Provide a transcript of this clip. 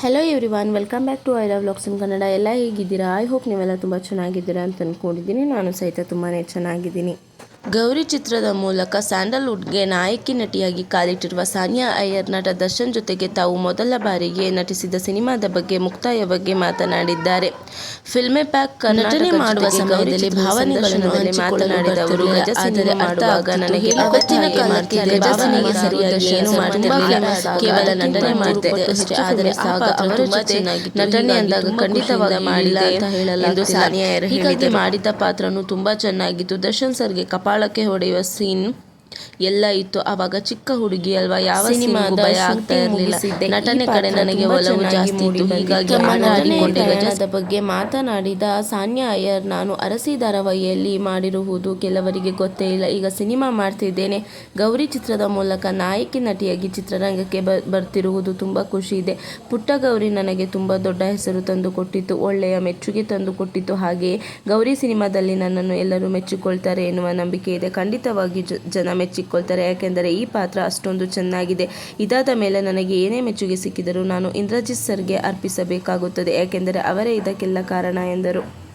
Hello every welcome back to I love vlogs in Kannada ಎಲ್ಲ ಹೇಗಿದ್ದೀರಾ? I hope ನೀವೆಲ್ಲ ತುಂಬ ಚೆನ್ನಾಗಿದ್ದೀರಾ ಅಂತ ಅಂದ್ಕೊಂಡಿದ್ದೀನಿ ನಾನು ಸಹಿತ ತುಂಬಾ ಚೆನ್ನಾಗಿದ್ದೀನಿ. ಗೌರಿ ಚಿತ್ರದ ಮೂಲಕ ಸ್ಯಾಂಡಲ್ವುಡ್ಗೆ ನಾಯಕಿ ನಟಿಯಾಗಿ ಕಾಲಿಟ್ಟಿರುವ ಸಾನಿಯಾ ಅಯ್ಯರ್ ನಟ ದರ್ಶನ್ ಜೊತೆಗೆ ತಾವು ಮೊದಲ ಬಾರಿಗೆ ನಟಿಸಿದ ಸಿನಿಮಾದ ಬಗ್ಗೆ ಮುಕ್ತಾಯ ಬಗ್ಗೆ ಮಾತನಾಡಿದ್ದಾರೆ. ಫಿಲ್ಮೆ ಪ್ಯಾಕ್ ನಟನೆ ಮಾಡುವ ಸಮಯದಲ್ಲಿ ಭಾವನೆಗಳನ್ನು ಮಾತನಾಡಿದ ಅವರು ಗಜ ಸಿನಿಮಾ ಮಾಡುವಾಗ ನನಗೆ ಅವತ್ತಿನ ಕಾಲಕ್ಕೆ ಗಜಸಿನಿಗೆ ಸರಿಯಾಗಿ ಏನು ಮಾಡ್ತಿರ್ಲಿಲ್ಲ. ಕೇವಲ ನಟನೆ ಮಾಡ್ತಿದ್ದೆ. ಅಷ್ಟೇ ಆದರೆ ಆಗ ಅವರ ಜೊತೆ ನಟನೆ ಅಂದಾಗ ಖಂಡಿತವಾಗಿ ಮಾಡಿಲ್ಲ ಅಂತ ಹೇಳಲ್ಲ ಎಂದು ಸಾನಿಯಾ ಅಯ್ಯರ್ ಹೀಗಾಗಿ ಮಾಡಿದ ಪಾತ್ರನು ತುಂಬಾ ಚೆನ್ನಾಗಿತ್ತು. ದರ್ಶನ್ ಸರ್ಗೆ ಕಪಾಳಕ್ಕೆ ಹೊಡೆಯುವ ಸೀನ್ ಎಲ್ಲ ಇತ್ತು. ಆವಾಗ ಚಿಕ್ಕ ಹುಡುಗಿ ಅಲ್ವಾ ಯಾವ ಸಿನಿಮಾ ಭಯ ಆಗ್ತಾ ಇರಲಿಲ್ಲ. ನಟನೆ ಕಡೆ ನನಗೆ ಒಲವು ಜಾಸ್ತಿ ಇತ್ತು. ಹೀಗಾಗಿ ಗಜದ ಬಗ್ಗೆ ಮಾತನಾಡಿದ ಸಾನ್ಯಾ ಅಯ್ಯರ್ ನಾನು ಅರಸಿ ಧಾರಾವಾಹಿಯಲ್ಲಿ ಮಾಡಿರುವುದು ಕೆಲವರಿಗೆ ಗೊತ್ತೇ ಇಲ್ಲ. ಈಗ ಸಿನಿಮಾ ಮಾಡ್ತಿದ್ದೇನೆ. ಗೌರಿ ಚಿತ್ರದ ಮೂಲಕ ನಾಯಕಿ ನಟಿಯಾಗಿ ಚಿತ್ರರಂಗಕ್ಕೆ ಬ ಬರ್ತಿರುವುದು ತುಂಬ ಖುಷಿ ಇದೆ. ಪುಟ್ಟ ಗೌರಿ ನನಗೆ ತುಂಬ ದೊಡ್ಡ ಹೆಸರು ತಂದು ಕೊಟ್ಟಿತ್ತು. ಒಳ್ಳೆಯ ಮೆಚ್ಚುಗೆ ತಂದು ಕೊಟ್ಟಿತ್ತು. ಹಾಗೆಯೇ ಗೌರಿ ಸಿನಿಮಾದಲ್ಲಿ ನನ್ನನ್ನು ಎಲ್ಲರೂ ಮೆಚ್ಚಿಕೊಳ್ತಾರೆ ಎನ್ನುವ ನಂಬಿಕೆ ಇದೆ. ಖಂಡಿತವಾಗಿ ಜನ ಮೆಚ್ಚಿಕೊಳ್ತಾರೆ. ಯಾಕೆಂದರೆ ಈ ಪಾತ್ರ ಅಷ್ಟೊಂದು ಚೆನ್ನಾಗಿದೆ. ಇದಾದ ಮೇಲೆ ನನಗೆ ಏನೇ ಮೆಚ್ಚುಗೆ ಸಿಕ್ಕಿದರೂ ನಾನು ಇಂದ್ರಜಿತ್ ಸರ್ಗೆ ಅರ್ಪಿಸಬೇಕಾಗುತ್ತದೆ. ಯಾಕೆಂದರೆ ಅವರೇ ಇದಕ್ಕೆಲ್ಲ ಕಾರಣ ಎಂದರು.